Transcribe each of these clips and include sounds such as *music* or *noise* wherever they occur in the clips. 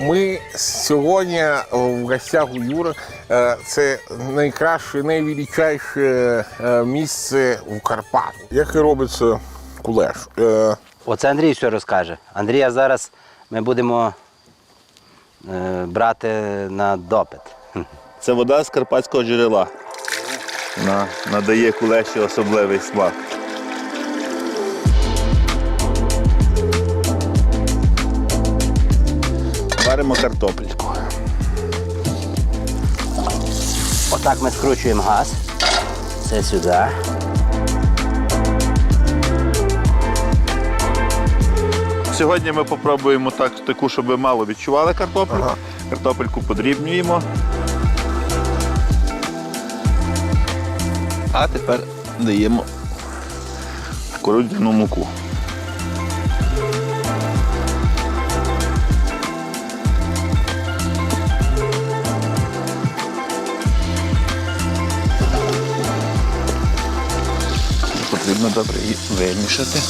Ми сьогодні в гостях у Юри. Е, Це найкраще, найвеличайше е, місце в Карпатах. Як і робиться кулеш? Е, Оце Андрій все розкаже. Андрія зараз ми будемо брати на допит. Це вода з карпатського джерела. Вона надає кулеші особливий смак. Варимо картопельку. Отак ми скручуємо газ. Це сюди. Сьогодні ми спробуємо так, таку, щоб ви мало відчували картоплю. Ага. Картопельку подрібнюємо. А тепер даємо кукурудзяну муку. Потрібно добре її вимішати.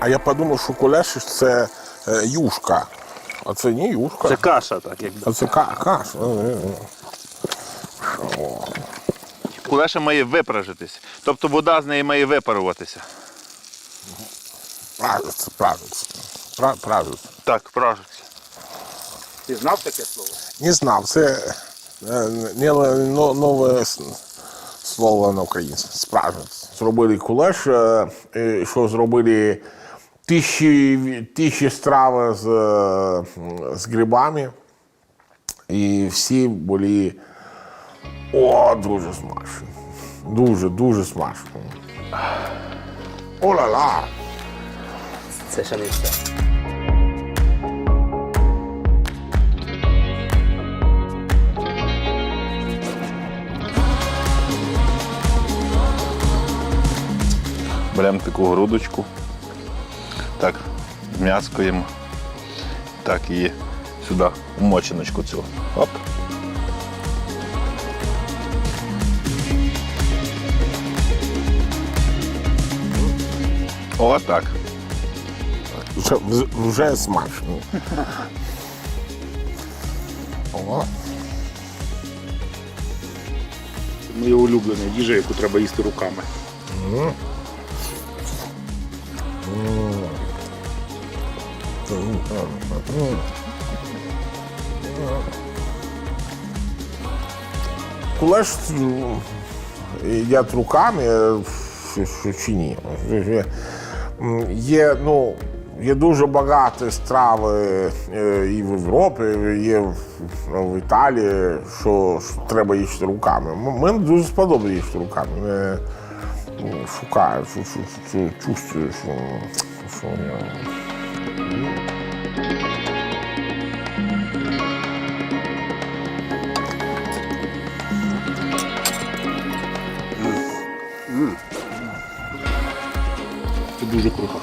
а я подумав, що кулеш це е, юшка. А це не юшка. Це каша, так як. А це ка- каша. Е, е. Кулеша має випражитись. Тобто вода з неї має випаруватися. Правиться, правиться. Пра- Правиться. Так, пражиться. Ти знав таке слово? Не знав, це е, не нове слово на українському. Справжність. Зробили кулеш, е, що зробили тисячі, тисячі страви з, з грибами. І всі були о, дуже смачні. Дуже, дуже смачні. О-ла-ла! Це ще не все. Беремо таку грудочку. Так, зм'яскуємо. Так, і сюди, мочиночку цю. Оп. О, так. Вже, вже смачно. О. Моє улюблене їжа, яку треба їсти руками. Кулеш їдять руками, е, що- що чи ні. Є, ну, є дуже багато страви е, і в Європі, є в, ну, Італії, що, що треба їсти руками. Мені дуже сподобається їсти руками. Ну, шукаю, що, що, що, чувствую, що, що я... Це дуже круто.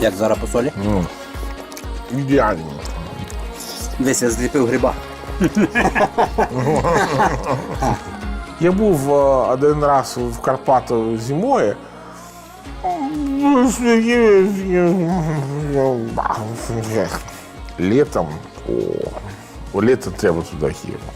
Як зараз по солі? ідеально. Десь я зліпив гриба. *laughs* Я був е, один раз в Карпатах зимою. Літом, о, літо треба туди їхати.